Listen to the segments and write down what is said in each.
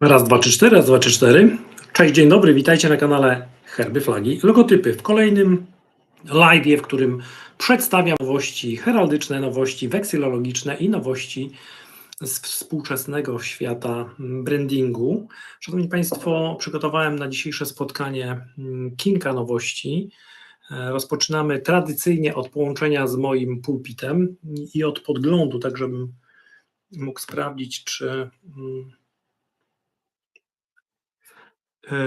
Raz, dwa, trzy, cztery, raz, dwa, trzy, cztery. Cześć, dzień dobry, witajcie na kanale Herby Flagi. Logotypy w kolejnym live, w którym przedstawiam nowości heraldyczne, nowości weksylologiczne i nowości z współczesnego świata brandingu. Szanowni Państwo, przygotowałem na dzisiejsze spotkanie mm, kilka nowości. E, Rozpoczynamy tradycyjnie od połączenia z moim pulpitem i od podglądu, tak żebym mógł sprawdzić, czy mm,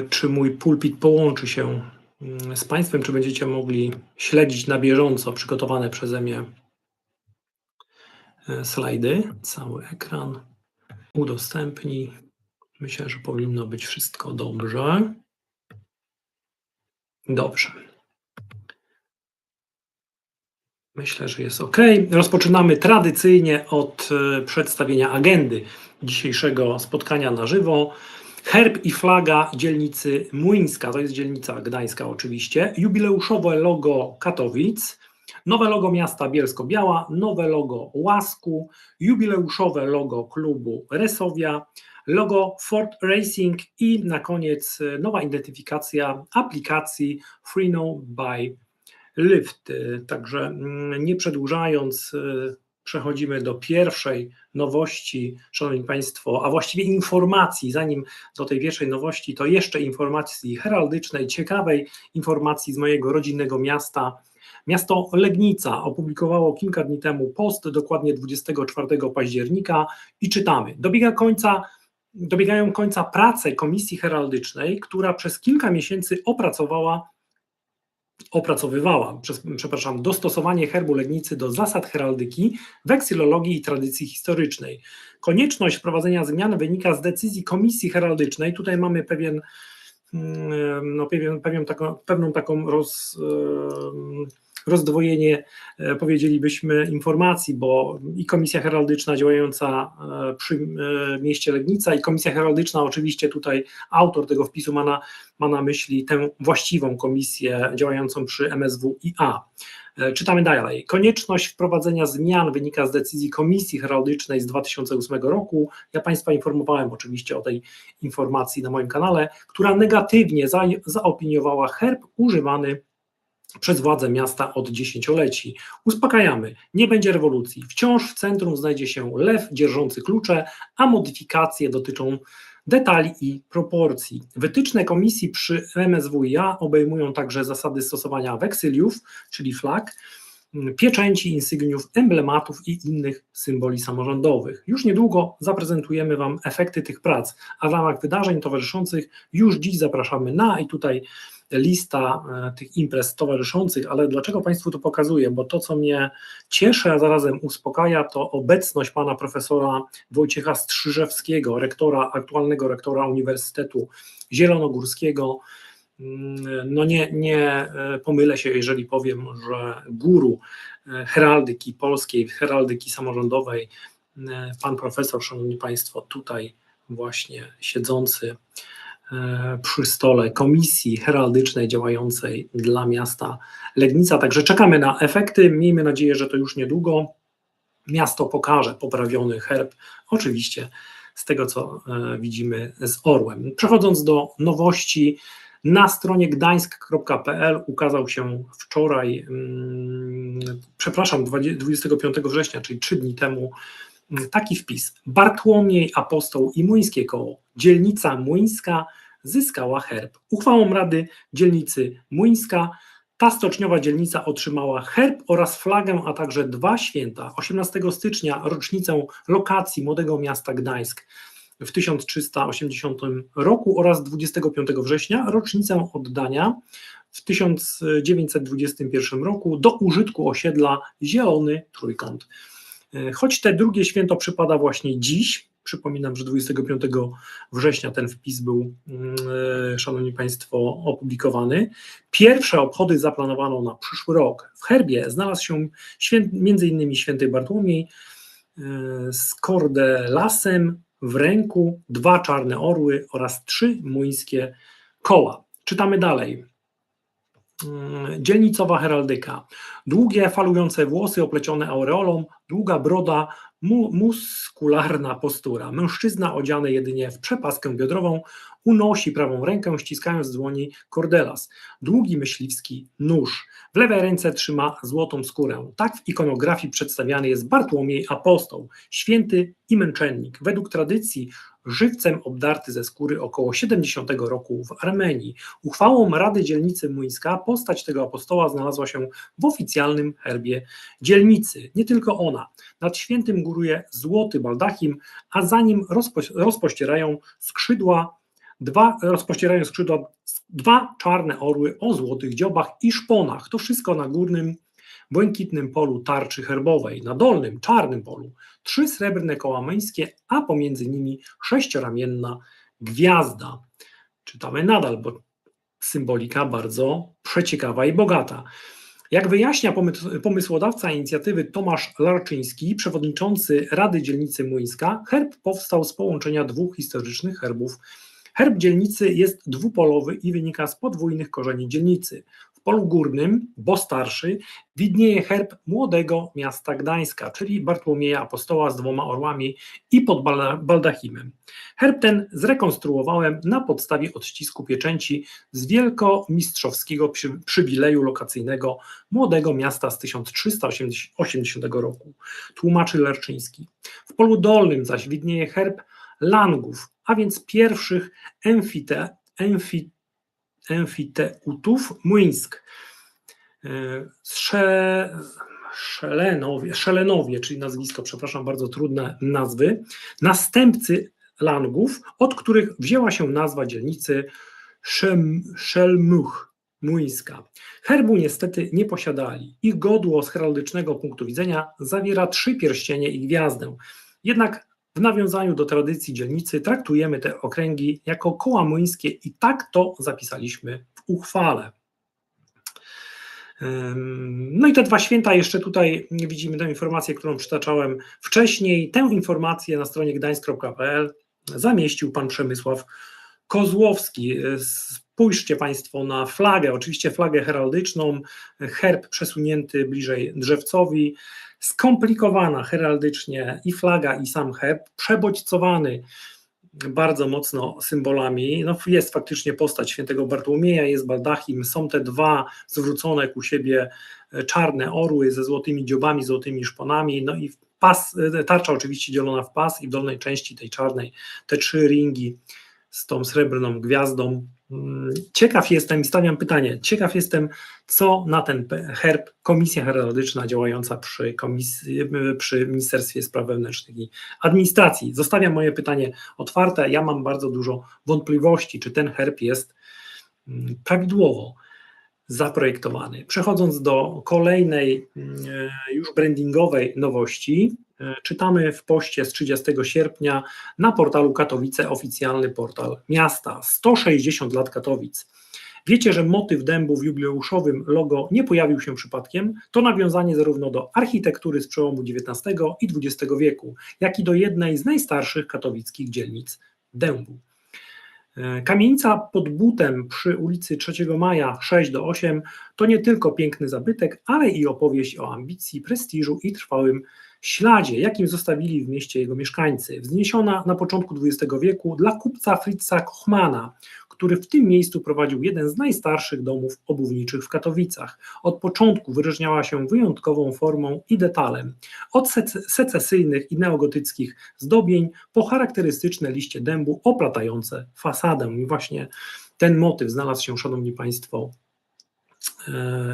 czy mój pulpit połączy się mm, z Państwem, czy będziecie mogli śledzić na bieżąco przygotowane przeze mnie e, slajdy, cały ekran. Udostępnij. Myślę, że powinno być wszystko dobrze. Dobrze. Myślę, że jest ok. Rozpoczynamy tradycyjnie od e, przedstawienia agendy dzisiejszego spotkania na żywo. Herb i flaga dzielnicy Młyńska, to jest dzielnica gdańska oczywiście, jubileuszowe logo Katowic, nowe logo miasta Bielsko-Biała, nowe logo Łasku, jubileuszowe logo klubu Resowia, logo Ford Racing i na koniec e, nowa identyfikacja aplikacji Freeno by Lyft. E, Także mm, nie przedłużając, e, przechodzimy do pierwszej nowości, Szanowni Państwo, a właściwie informacji, zanim do tej pierwszej nowości, to jeszcze informacji heraldycznej, ciekawej informacji z mojego rodzinnego miasta. Miasto Legnica opublikowało kilka dni temu post, dokładnie 24 października i czytamy. Dobiega końca, dobiegają końca prace Komisji Heraldycznej, która przez kilka miesięcy opracowała opracowywała, przez, przepraszam, dostosowanie herbu Legnicy do zasad heraldyki, weksylologii i tradycji historycznej. Konieczność wprowadzenia zmian wynika z decyzji Komisji Heraldycznej. Tutaj mamy pewien, mm, no, pewien, pewien taką, pewną taką roz, em, rozdwojenie, e, powiedzielibyśmy, informacji, bo i Komisja Heraldyczna działająca e, przy e, mieście Legnica i Komisja Heraldyczna, oczywiście tutaj autor tego wpisu ma na, ma na myśli tę właściwą komisję działającą przy MSWiA. Czytamy dalej. Konieczność wprowadzenia zmian wynika z decyzji Komisji Heraldycznej z 2008 roku. Ja Państwa informowałem oczywiście o tej informacji na moim kanale, która negatywnie za, zaopiniowała herb używany przez władze miasta od dziesięcioleci. Uspokajamy, nie będzie rewolucji. Wciąż w centrum znajdzie się lew dzierżący klucze, a modyfikacje dotyczą detali i proporcji. Wytyczne komisji przy MSWiA obejmują także zasady stosowania weksyliów, czyli flag, pieczęci, insygniów, emblematów i innych symboli samorządowych. Już niedługo zaprezentujemy Wam efekty tych prac, a w ramach wydarzeń towarzyszących już dziś zapraszamy na i tutaj lista e, tych imprez towarzyszących, ale dlaczego Państwu to pokazuję? Bo to, co mnie cieszy, a zarazem uspokaja, to obecność pana profesora Wojciecha Strzyżewskiego, rektora, aktualnego rektora Uniwersytetu Zielonogórskiego. Mm, No nie, nie e, pomylę się, jeżeli powiem, że guru e, heraldyki polskiej, heraldyki samorządowej, pan profesor, szanowni państwo, tutaj właśnie siedzący przy stole komisji heraldycznej działającej dla miasta Legnica. Także czekamy na efekty. Miejmy nadzieję, że to już niedługo. Miasto pokaże poprawiony herb, oczywiście z tego, co e, widzimy z orłem. Przechodząc do nowości, na stronie gdańsk.pl ukazał się wczoraj, mm, przepraszam, 20 25 września, czyli trzy dni temu, taki wpis. Bartłomiej Apostoł i Młyńskie Koło. Dzielnica Młyńska zyskała herb. Uchwałą Rady Dzielnicy Młyńska ta stoczniowa dzielnica otrzymała herb oraz flagę, a także dwa święta. 18 stycznia rocznicę lokacji Młodego Miasta Gdańsk w 1380 roku oraz 25 września rocznicę oddania w 1921 roku do użytku osiedla Zielony Trójkąt. E, Choć te drugie święto przypada właśnie dziś, przypominam, że 25 września ten wpis był, mm, e, Szanowni Państwo, opublikowany. Pierwsze obchody zaplanowano na przyszły rok. W herbie znalazł się między innymi święty Bartłomiej e, z kordelasem w ręku, dwa czarne orły oraz trzy młyńskie koła. Czytamy dalej. Mm, dzielnicowa heraldyka. Długie, falujące włosy oplecione aureolą, długa broda, mu, muskularna postura. Mężczyzna odziany jedynie w przepaskę biodrową unosi prawą rękę, ściskając w dłoni kordelas. Długi myśliwski nóż. W lewej ręce trzyma złotą skórę. Tak w ikonografii przedstawiany jest Bartłomiej Apostoł, święty i męczennik. Według tradycji żywcem obdarty ze skóry około 70 roku w Armenii. Uchwałą Rady Dzielnicy Młyńska postać tego apostoła znalazła się w oficjalnym herbie dzielnicy. Nie tylko ona. Nad świętym góruje złoty baldachim, a za nim rozpo, rozpościerają skrzydła dwa, rozpościerają skrzydła dwa czarne orły o złotych dziobach i szponach. To wszystko na górnym błękitnym polu tarczy herbowej, na dolnym czarnym polu trzy srebrne koła męskie, a pomiędzy nimi sześcioramienna gwiazda. Czytamy nadal, bo symbolika bardzo przeciekawa i bogata. Jak wyjaśnia pomysłodawca inicjatywy Tomasz Larczyński, przewodniczący Rady Dzielnicy Młyńska, herb powstał z połączenia dwóch historycznych herbów Herb dzielnicy jest dwupolowy i wynika z podwójnych korzeni dzielnicy. Polu górnym, bo starszy, widnieje herb młodego miasta Gdańska, czyli Bartłomieja Apostoła z dwoma orłami i pod baldachimem. Herb ten zrekonstruowałem na podstawie odcisku pieczęci z wielkomistrzowskiego przy, przywileju lokacyjnego młodego miasta z 1380 roku, tłumaczy Lerczyński. W polu dolnym zaś widnieje herb Langów, a więc pierwszych emfite, emfi, emfiteutów Młyńsk. E, Sze, Szelenowie, Szelenowie, czyli nazwisko, przepraszam, bardzo trudne nazwy, następcy Langów, od których wzięła się nazwa dzielnicy Szem, Szelmuch, Młyńska. Herbu niestety nie posiadali. Ich godło z heraldycznego punktu widzenia zawiera trzy pierścienie i gwiazdę. Jednak w nawiązaniu do tradycji dzielnicy traktujemy te okręgi jako koła młyńskie i tak to zapisaliśmy w uchwale. No i te dwa święta, jeszcze tutaj widzimy tę informację, którą przytaczałem wcześniej. Tę informację na stronie gdańsk.pl zamieścił pan Przemysław Kozłowski. Spójrzcie Państwo na flagę, oczywiście flagę heraldyczną, herb przesunięty bliżej drzewcowi, skomplikowana heraldycznie i flaga, i sam herb, przebodźcowany bardzo mocno symbolami. No, jest faktycznie postać świętego Bartłomieja, jest baldachim, są te dwa zwrócone ku siebie e, czarne orły ze złotymi dziobami, złotymi szponami, no i pas, e, tarcza oczywiście dzielona w pas i w dolnej części tej czarnej te trzy ringi z tą srebrną gwiazdą Mm, ciekaw jestem, stawiam pytanie, ciekaw jestem, co na ten herb Komisja Heraldyczna działająca przy, komisji, przy Ministerstwie Spraw Wewnętrznych i Administracji. Zostawiam moje pytanie otwarte. Ja mam bardzo dużo wątpliwości, czy ten herb jest mm, prawidłowo zaprojektowany. Przechodząc do kolejnej, mm, już brandingowej nowości, E, czytamy w poście z 30 sierpnia na portalu Katowice, oficjalny portal miasta. 160 lat Katowic. Wiecie, że motyw dębu w jubileuszowym logo nie pojawił się przypadkiem? To nawiązanie zarówno do architektury z przełomu XIX i XX wieku, jak i do jednej z najstarszych katowickich dzielnic dębu. E, kamienica pod butem przy ulicy 3 Maja 6 do 8 to nie tylko piękny zabytek, ale i opowieść o ambicji, prestiżu i trwałym śladzie, jakim zostawili w mieście jego mieszkańcy, wzniesiona na początku XX wieku dla kupca Fritza Kochmana, który w tym miejscu prowadził jeden z najstarszych domów obuwniczych w Katowicach. Od początku wyróżniała się wyjątkową formą i detalem. Od secesyjnych i neogotyckich zdobień po charakterystyczne liście dębu oplatające fasadę. I właśnie ten motyw znalazł się, Szanowni Państwo,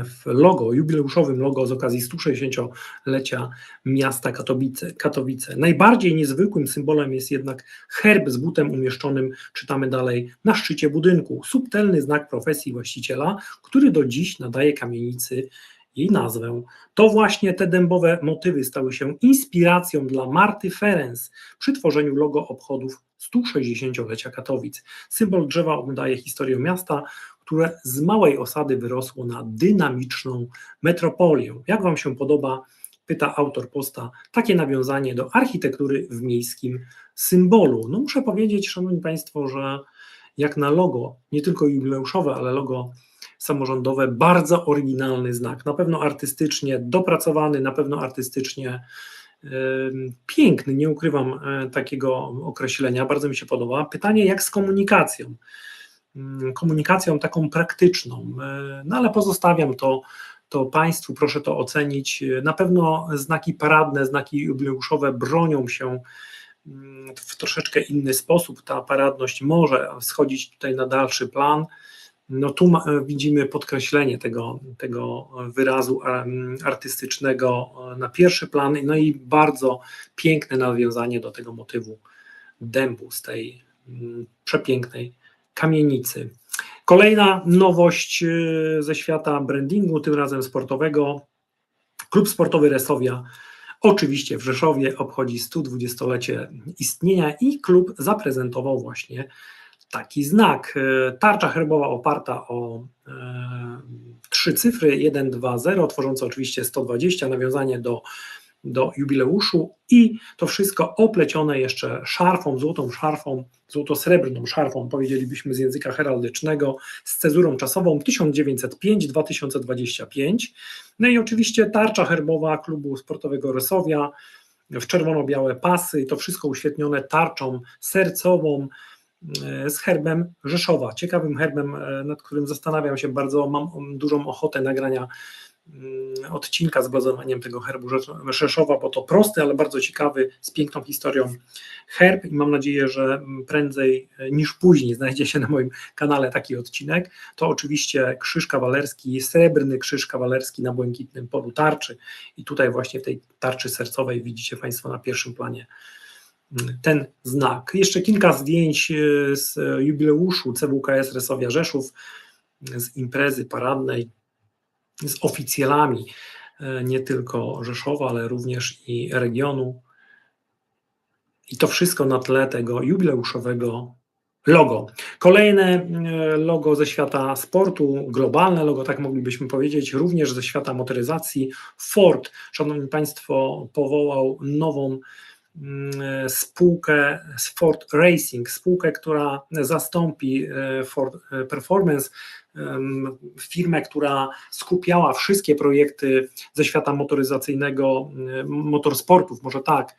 w logo, jubileuszowym logo z okazji 160-lecia miasta Katowice, Katowice. Najbardziej niezwykłym symbolem jest jednak herb z butem umieszczonym, czytamy dalej, na szczycie budynku. Subtelny znak profesji właściciela, który do dziś nadaje kamienicy jej nazwę. To właśnie te dębowe motywy stały się inspiracją dla Marty Ferenc przy tworzeniu logo obchodów 160-lecia Katowic. Symbol drzewa oddaje historię miasta, które z małej osady wyrosło na dynamiczną metropolię. Jak Wam się podoba, pyta autor posta, takie nawiązanie do architektury w miejskim symbolu? No muszę powiedzieć, Szanowni Państwo, że jak na logo, nie tylko jubileuszowe, ale logo samorządowe, bardzo oryginalny znak, na pewno artystycznie dopracowany, na pewno artystycznie piękny, nie ukrywam e, takiego określenia, bardzo mi się podoba. Pytanie, jak z komunikacją? Mm, komunikacją taką praktyczną, e, no ale pozostawiam to, to Państwu, proszę to ocenić. Na pewno znaki paradne, znaki jubileuszowe bronią się mm, w troszeczkę inny sposób. Ta paradność może schodzić tutaj na dalszy plan. No tu ma, widzimy podkreślenie tego, tego wyrazu artystycznego na pierwszy plan, no i bardzo piękne nawiązanie do tego motywu dębu z tej mm, przepięknej kamienicy. Kolejna nowość y, ze świata brandingu, tym razem sportowego. Klub sportowy Resowia, oczywiście w Rzeszowie, obchodzi 120-lecie istnienia i klub zaprezentował właśnie taki znak. E, tarcza herbowa oparta o e, trzy cyfry 1, 2, 0, tworzące oczywiście 120, nawiązanie do, do jubileuszu i to wszystko oplecione jeszcze szarfą, złotą szarfą, złoto-srebrną szarfą, powiedzielibyśmy z języka heraldycznego, z cezurą czasową 1905-2025. No i oczywiście tarcza herbowa klubu sportowego Resowia w czerwono-białe pasy i to wszystko uświetnione tarczą sercową, E, z herbem Rzeszowa. Ciekawym herbem, e, nad którym zastanawiam się bardzo, mam dużą ochotę nagrania odcinka z blazowaniem tego herbu Rzeszowa, bo to prosty, ale bardzo ciekawy, z piękną historią herb i mam nadzieję, że prędzej niż później znajdzie się na moim kanale taki odcinek. To oczywiście krzyż kawalerski, srebrny krzyż kawalerski na błękitnym polu tarczy i tutaj właśnie w tej tarczy sercowej widzicie Państwo na pierwszym planie ten znak. Jeszcze kilka zdjęć e, z jubileuszu CWKS Resowia Rzeszów, z imprezy paradnej, z oficjalami e, nie tylko Rzeszowa, ale również i regionu. I to wszystko na tle tego jubileuszowego logo. Kolejne e, logo ze świata sportu, globalne logo, tak moglibyśmy powiedzieć, również ze świata motoryzacji. Ford, Szanowni Państwo, powołał nową Mm, spółkę Ford Racing, spółkę, która zastąpi e, Ford e, Performance, firmę, która skupiała wszystkie projekty ze świata motoryzacyjnego, motorsportów, może tak,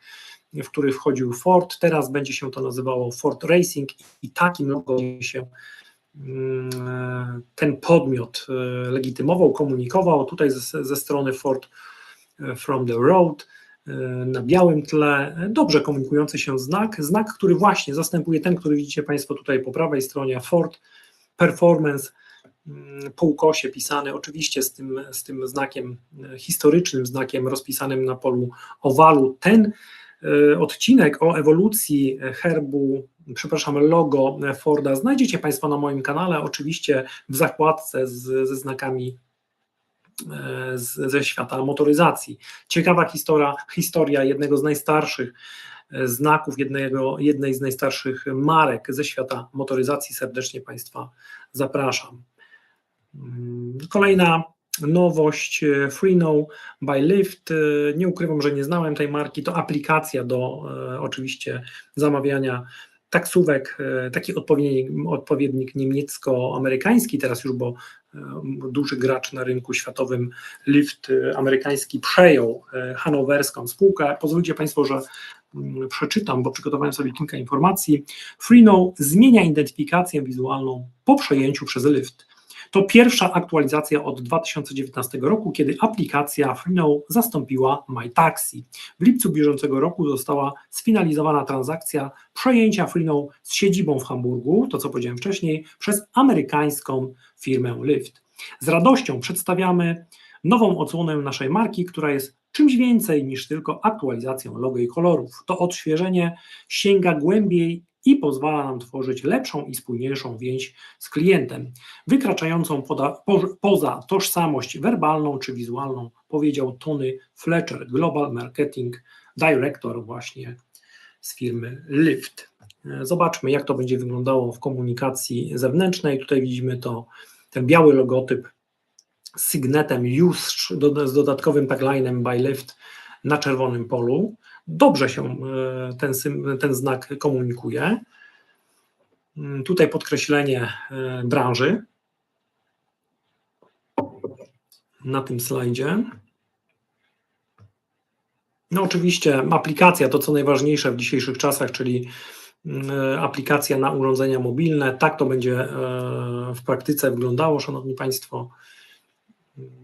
w który wchodził Ford. Teraz będzie się to nazywało Ford Racing i takim logo się ten podmiot e, legitymował, komunikował. Tutaj ze, ze strony Ford From the Road na białym tle, dobrze komunikujący się znak, znak, który właśnie zastępuje ten, który widzicie Państwo tutaj po prawej stronie, Ford Performance, po ukosie pisany, oczywiście z tym, z tym znakiem historycznym, znakiem rozpisanym na polu owalu. Ten e, odcinek o ewolucji herbu, przepraszam, logo Forda znajdziecie Państwo na moim kanale, oczywiście w zakładce z, ze znakami E, z, ze świata motoryzacji. Ciekawa historia, historia jednego z najstarszych e, znaków, jednego, jednej z najstarszych marek ze świata motoryzacji. Serdecznie Państwa zapraszam. Mm, kolejna nowość e, FreeNow by Lyft. Nie ukrywam, że nie znałem tej marki. To aplikacja do oczywiście zamawiania taksówek, taki odpowiednik, odpowiednik niemiecko-amerykański teraz już, bo duży gracz na rynku światowym, Lyft amerykański, przejął e, hanowerską spółkę. Pozwólcie Państwo, że mm, przeczytam, bo przygotowałem sobie kilka informacji. Freeno zmienia identyfikację wizualną po przejęciu przez Lyft. To pierwsza aktualizacja od 2019 roku, kiedy aplikacja Freeno zastąpiła MyTaxi. W lipcu bieżącego roku została sfinalizowana transakcja przejęcia Freeno z siedzibą w Hamburgu, to co powiedziałem wcześniej, przez amerykańską firmę Lyft. Z radością przedstawiamy nową odsłonę naszej marki, która jest czymś więcej niż tylko aktualizacją logo i kolorów. To odświeżenie sięga głębiej i pozwala nam tworzyć lepszą i spójniejszą więź z klientem, wykraczającą poda, po, poza tożsamość werbalną czy wizualną, powiedział Tony Fletcher, Global Marketing Director właśnie z firmy Lyft. Zobaczmy, jak to będzie wyglądało w komunikacji zewnętrznej. Tutaj widzimy to, ten biały logotyp z sygnetem już z dodatkowym taglinem by Lyft na czerwonym polu dobrze się e, ten, ten znak komunikuje. Mm, tutaj podkreślenie e, branży. na tym slajdzie. No oczywiście aplikacja to co najważniejsze w dzisiejszych czasach, czyli mm, aplikacja na urządzenia mobilne. Tak to będzie e, w praktyce wyglądało, Szanowni Państwo.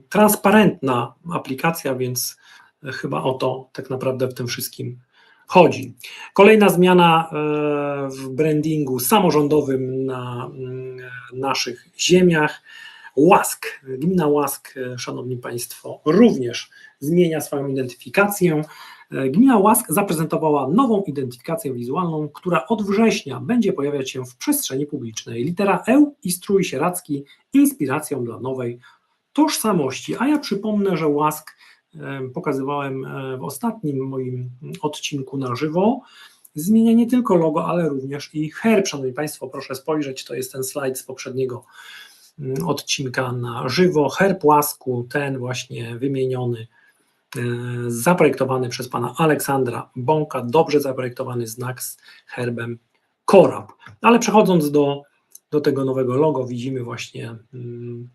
Transparentna aplikacja, więc chyba o to tak naprawdę w tym wszystkim chodzi. Kolejna zmiana e, w brandingu samorządowym na mm, naszych ziemiach. Łask, gmina Łask, e, Szanowni Państwo, również zmienia swoją identyfikację. E, Gmina Łask zaprezentowała nową identyfikację wizualną, która od września będzie pojawiać się w przestrzeni publicznej. Litera E i strój sieradzki inspiracją dla nowej tożsamości. A ja przypomnę, że Łask pokazywałem w ostatnim moim odcinku na żywo. Zmienia nie tylko logo, ale również i herb. Szanowni Państwo, proszę spojrzeć, to jest ten slajd z poprzedniego mm, odcinka na żywo. Herb łasku, ten właśnie wymieniony, e, zaprojektowany przez pana Aleksandra Bąka, dobrze zaprojektowany znak z herbem Korab. Ale przechodząc do, do tego nowego logo, widzimy właśnie mm,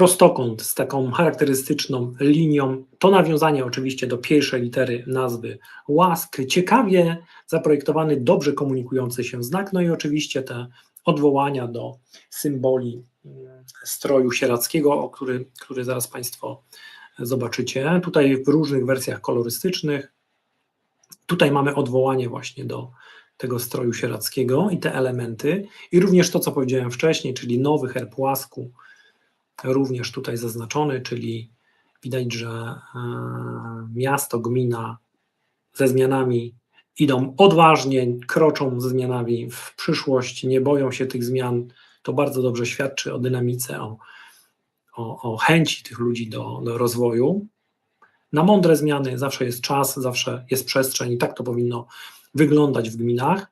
prostokąt z taką charakterystyczną linią. To nawiązanie oczywiście do pierwszej litery nazwy łask. Ciekawie zaprojektowany, dobrze komunikujący się znak, no i oczywiście te odwołania do symboli mm, stroju sieradzkiego, o który, który zaraz Państwo zobaczycie. Tutaj w różnych wersjach kolorystycznych. Tutaj mamy odwołanie właśnie do tego stroju sieradzkiego i te elementy. I również to, co powiedziałem wcześniej, czyli nowy herb łasku, również tutaj zaznaczony, czyli widać, że e, miasto, gmina ze zmianami idą odważnie, kroczą ze zmianami w przyszłość, nie boją się tych zmian. To bardzo dobrze świadczy o dynamice, o, o, o chęci tych ludzi do, do rozwoju. Na mądre zmiany zawsze jest czas, zawsze jest przestrzeń i tak to powinno wyglądać w gminach.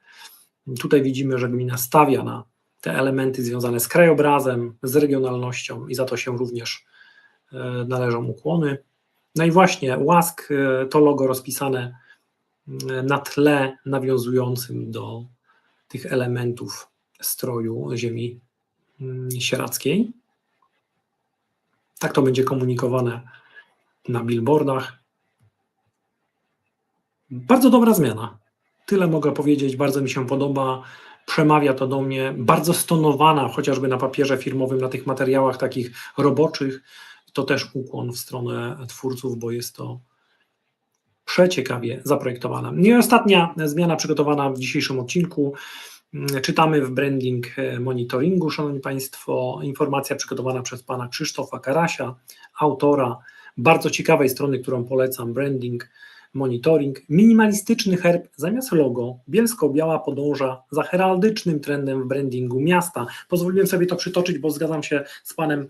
Tutaj widzimy, że gmina stawia na te elementy związane z krajobrazem, z regionalnością i za to się również e, należą ukłony. No i właśnie łask e, to logo rozpisane e, na tle nawiązującym do tych elementów stroju ziemi mm, sieradzkiej. Tak to będzie komunikowane na billboardach. Bardzo dobra zmiana. Tyle mogę powiedzieć, bardzo mi się podoba przemawia to do mnie, bardzo stonowana, chociażby na papierze firmowym, na tych materiałach takich roboczych. To też ukłon w stronę twórców, bo jest to przeciekawie zaprojektowane. No I ostatnia zmiana przygotowana w dzisiejszym odcinku. Czytamy w branding monitoringu, Szanowni Państwo, informacja przygotowana przez pana Krzysztofa Karasia, autora bardzo ciekawej strony, którą polecam, branding monitoring, minimalistyczny herb zamiast logo, bielsko-biała podąża za heraldycznym trendem w brandingu miasta. Pozwoliłem sobie to przytoczyć, bo zgadzam się z panem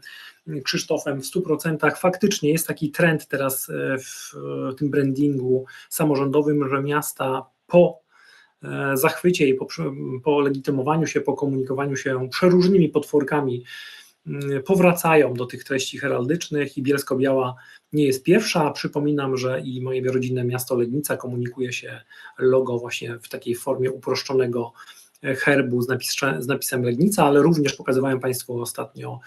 Krzysztofem w 100%. Faktycznie jest taki trend teraz e, w tym brandingu samorządowym, że miasta po e, zachwycie i po, po legitymowaniu się, po komunikowaniu się przeróżnymi potworkami Mm, powracają do tych treści heraldycznych i Bielsko-Biała nie jest pierwsza. Przypominam, że i moje rodzinne miasto Legnica komunikuje się logo właśnie w takiej formie uproszczonego herbu z, napis, z napisem Legnica, ale również pokazywałem Państwu ostatnio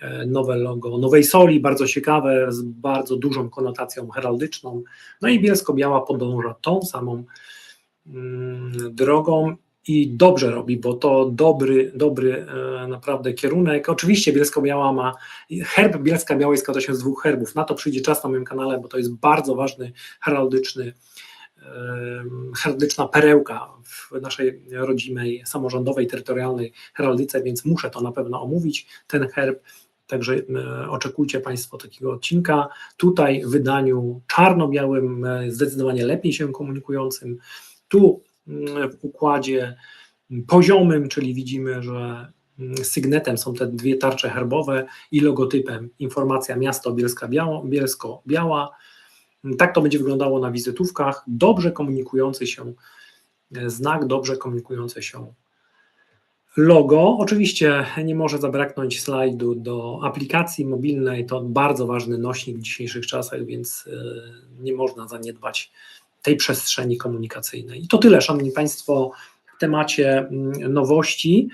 e, nowe logo Nowej Soli, bardzo ciekawe, z bardzo dużą konotacją heraldyczną. No i Bielsko-Biała podąża tą samą mm, drogą i dobrze robi, bo to dobry, dobry e, naprawdę kierunek. Oczywiście Bielsko-Biała ma, herb Bielska Biała jest składa się z dwóch herbów, na to przyjdzie czas na moim kanale, bo to jest bardzo ważny heraldyczny e, heraldyczna perełka w naszej rodzimej, samorządowej, terytorialnej heraldyce, więc muszę to na pewno omówić, ten herb. Także e, oczekujcie Państwo takiego odcinka. Tutaj w wydaniu czarno-białym, zdecydowanie lepiej się komunikującym. Tu w układzie poziomym, czyli widzimy, że sygnetem są te dwie tarcze herbowe i logotypem informacja miasto Bielska-Biała, Bielsko-Biała. Tak to będzie wyglądało na wizytówkach. Dobrze komunikujący się znak, dobrze komunikujące się logo. Oczywiście nie może zabraknąć slajdu do aplikacji mobilnej. To bardzo ważny nośnik w dzisiejszych czasach, więc e, nie można zaniedbać tej przestrzeni komunikacyjnej. I to tyle, Szanowni Państwo, temacie mm, nowości.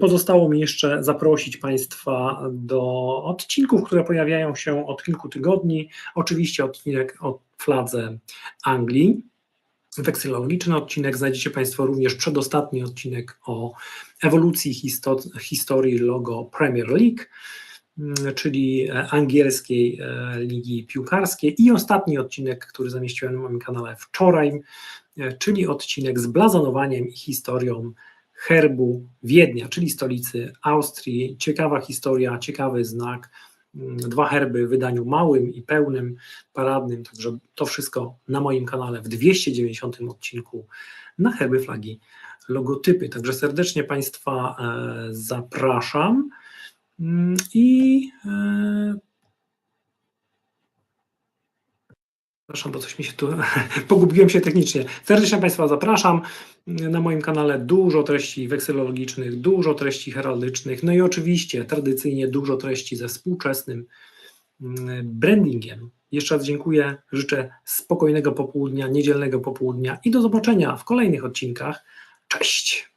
Pozostało mi jeszcze zaprosić Państwa do odcinków, które pojawiają się od kilku tygodni. Oczywiście odcinek o fladze Anglii, weksylologiczny odcinek. Znajdziecie Państwo również przedostatni odcinek o ewolucji histo- historii logo Premier League, czyli e, angielskiej e, ligi piłkarskiej i ostatni odcinek, który zamieściłem na moim kanale wczoraj, e, czyli odcinek z blazonowaniem i historią herbu Wiednia, czyli stolicy Austrii. Ciekawa historia, ciekawy znak. Mm, Dwa herby w wydaniu małym i pełnym, paradnym, także to wszystko na moim kanale w 290 odcinku na herby, flagi, logotypy. Także serdecznie Państwa zapraszam Mm, i e, Przepraszam, bo coś mi się tu pogubiłem się technicznie. Serdecznie Państwa zapraszam. Na moim kanale dużo treści weksylologicznych, dużo treści heraldycznych, no i oczywiście tradycyjnie dużo treści ze współczesnym mm, brandingiem. Jeszcze raz dziękuję, życzę spokojnego popołudnia, niedzielnego popołudnia i do zobaczenia w kolejnych odcinkach. Cześć!